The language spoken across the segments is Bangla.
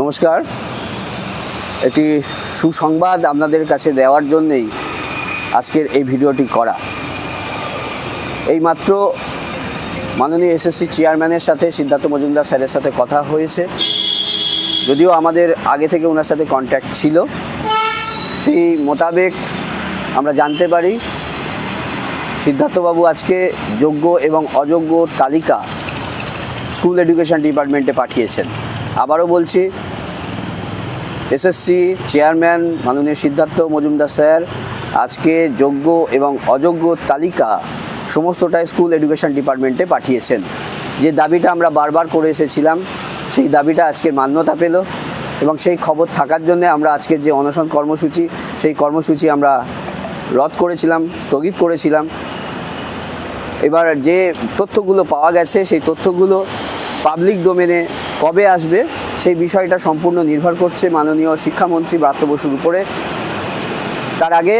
নমস্কার। একটি সুসংবাদ আপনাদের কাছে দেওয়ার জন্যেই আজকের এই ভিডিওটি করা। এইমাত্র মাননীয় এসএসসি চেয়ারম্যানের সাথে সিদ্ধার্থ মজুমদার স্যারের সাথে কথা হয়েছে। যদিও আমাদের আগে থেকে ওনার সাথে কন্ট্যাক্ট ছিল। সেই মোতাবেক আমরা জানতে পারি, সিদ্ধার্থবাবু আজকে যোগ্য এবং অযোগ্য তালিকা স্কুল এডুকেশন ডিপার্টমেন্টে পাঠিয়েছেন। আবারও বলছি এসএসসি চেয়ারম্যান মাননীয় সিদ্ধার্থ মজুমদার স্যার, আজকে যোগ্য এবং অযোগ্য তালিকা সমস্তটাই স্কুল এডুকেশন ডিপার্টমেন্টে পাঠিয়েছেন। যে দাবিটা আমরা বারবার করে এসেছিলাম, সেই দাবিটা আজকে মান্যতা পেল এবং সেই খবর থাকার জন্য আমরা আজকের যে অনশন কর্মসূচি, সেই কর্মসূচি আমরা রদ করেছিলাম, স্থগিত করেছিলাম। এবার যে তথ্যগুলো পাওয়া গেছে, সেই তথ্যগুলো পাবলিক ডোমেনে কবে আসবে সেই বিষয়টা সম্পূর্ণ নির্ভর করছে মাননীয় শিক্ষামন্ত্রী ব্রাত্য বসুর উপরে। তার আগে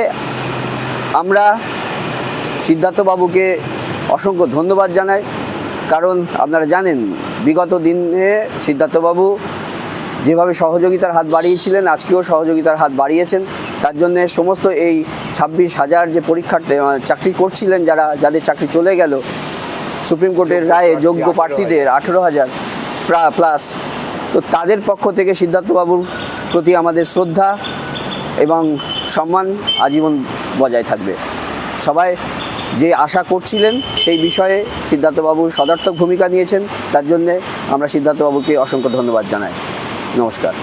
আমরা সিদ্ধার্থবাবুকে অসংখ্য ধন্যবাদ জানাই কারণ আপনারা জানেন বিগত দিনে সিদ্ধার্থবাবু যেভাবে সহযোগিতার হাত বাড়িয়েছিলেন আজকেও সহযোগিতার হাত বাড়িয়েছেন। তার জন্য সমস্ত এই ছাব্বিশ হাজার যে পরীক্ষার্থী চাকরি করছিলেন যারা যাদের চাকরি চলে গেল সুপ্রিম কোর্টের রায়ে যোগ্য প্রার্থীদের আঠেরো হাজার প্লাস তো তাদের পক্ষ থেকে সিদ্ধার্থবাবুর প্রতি আমাদের শ্রদ্ধা এবং সম্মান আজীবন বজায় থাকবে। সবাই যে আশা করছিলেন সেই বিষয়ে সিদ্ধার্থবাবু সদার্থক ভূমিকা নিয়েছেন, তার জন্যে আমরা সিদ্ধার্থবাবুকে অসংখ্য ধন্যবাদ জানাই। নমস্কার।